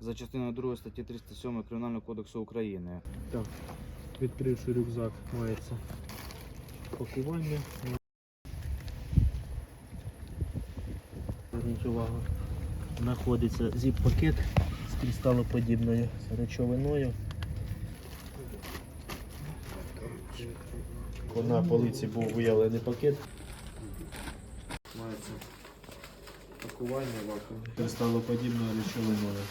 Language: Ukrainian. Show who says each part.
Speaker 1: за частиною 2 статті 307 Кримінального кодексу України.
Speaker 2: Так, відкривши рюкзак, мається пакування. Зверніть увагу. Знаходиться зіп-пакет з кристалоподібною речовиною. На полиці був виявлений пакет. Мається пакування вакуум. Кристалоподібною речовиною.